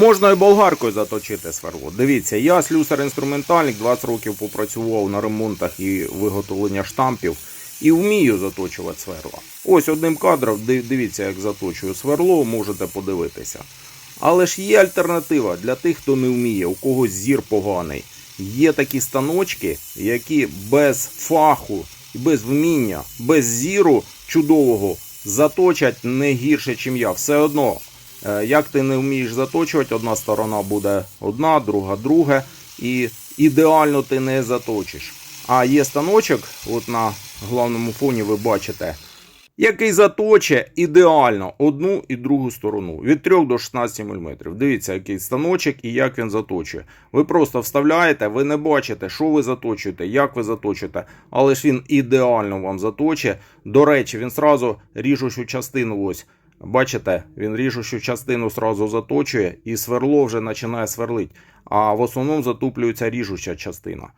Можна і болгаркою заточити сверло. Дивіться, я слюсар-інструментальник, 20 років попрацював на ремонтах і виготовлення штампів. І вмію заточувати сверла. Ось одним кадром дивіться, як заточую сверло, можете подивитися. Але ж є альтернатива для тих, хто не вміє, у когось зір поганий. Є такі станочки, які без фаху, без вміння, без зіру чудового заточать не гірше, ніж я. Все одно, як ти не вмієш заточувати, одна сторона буде одна, друга друга, і ідеально ти не заточиш. А є станочок, от на головному фоні ви бачите, який заточе ідеально одну і другу сторону від 3 до 16 мм. Дивіться, який станочок і як він заточує. Ви просто вставляєте, ви не бачите, що ви заточуєте, як ви заточуєте, але ж він ідеально вам заточує. До речі, він сразу ріжучу частину ось. Бачите, він ріжучу частину сразу заточує і сверло вже починає сверлить. А в основному затуплюється ріжуча частина.